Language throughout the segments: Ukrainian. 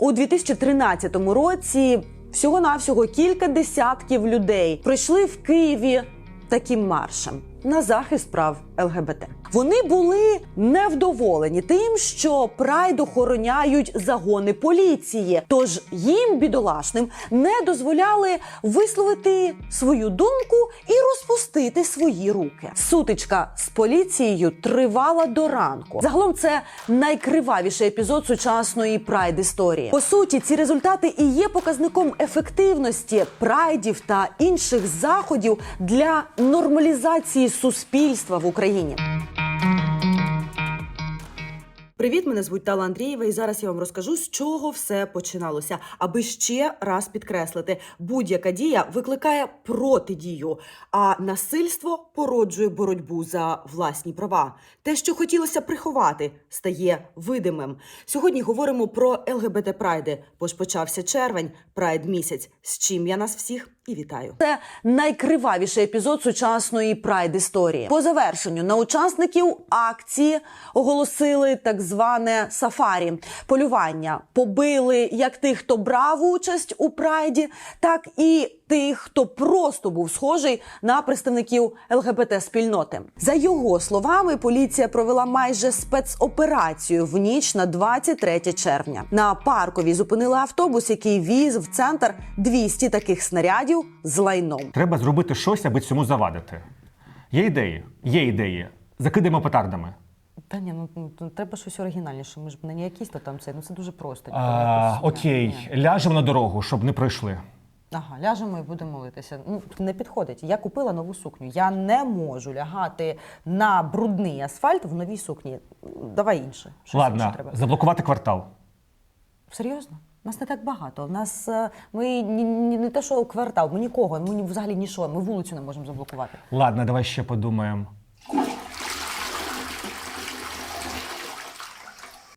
У 2013 році всього-навсього кілька десятків людей пройшли в Києві таким маршем на захист прав ЛГБТ. Вони були невдоволені тим, що прайд охороняють загони поліції. Тож їм, бідолашним, не дозволяли висловити свою думку і розпустити свої руки. Сутичка з поліцією тривала до ранку. Загалом це найкривавіший епізод сучасної прайд історії. По суті, ці результати і є показником ефективності прайдів та інших заходів для нормалізації суспільства в Україні. Привіт, мене звуть Тала Андрієва, і зараз я вам розкажу, з чого все починалося. Аби ще раз підкреслити, будь-яка дія викликає протидію, а насильство породжує боротьбу за власні права. Те, що хотілося приховати, стає видимим. Сьогодні говоримо про ЛГБТ Прайди, бо ж почався червень, прайд місяць. З чим я нас всіх і вітаю. Це найкривавіший епізод сучасної прайд історії. По завершенню на учасників акції оголосили так зване сафарі полювання. Побили як тих, хто брав участь у прайді, так і тих, хто просто був схожий на представників ЛГБТ спільноти. За його словами, поліція провела майже спецоперацію в ніч на 23 червня. На паркові зупинили автобус, який віз в центр 200 таких снарядів з лайном. Треба зробити щось, аби цьому завадити. Є ідеї, є ідеї. Закидаємо петардами. Та ні, ну, ну ну, треба щось оригінальніше. Ми ж не якісь то там це. Ну це дуже просто. А, Якось, окей, ні. ляжемо на дорогу, щоб не пройшли. Ага, ляжемо і будемо молитися. Ну не підходить. Я купила нову сукню. Я не можу лягати на брудний асфальт в новій сукні. Давай інше. Щось Ладно, треба. заблокувати квартал. Серйозно? Нас не так багато. У нас е, ми ні, ні, не те, що квартал, ми нікого, ми ні- взагалі нічого. Ми вулицю не можемо заблокувати. Ладно, давай ще подумаємо.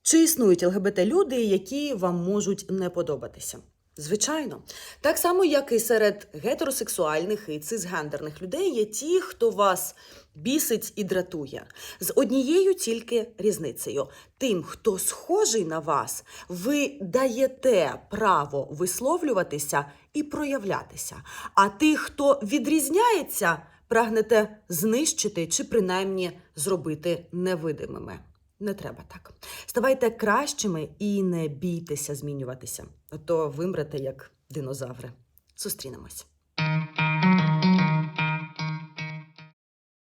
Чи існують ЛГБТ-люди, які вам можуть не подобатися? Звичайно, так само, як і серед гетеросексуальних і цисгендерних людей є ті, хто вас бісить і дратує. З однією тільки різницею: тим, хто схожий на вас, ви даєте право висловлюватися і проявлятися. А тих, хто відрізняється, прагнете знищити чи принаймні зробити невидимими. Не треба так. Ставайте кращими і не бійтеся змінюватися. А то вимрете як динозаври. Зустрінемось.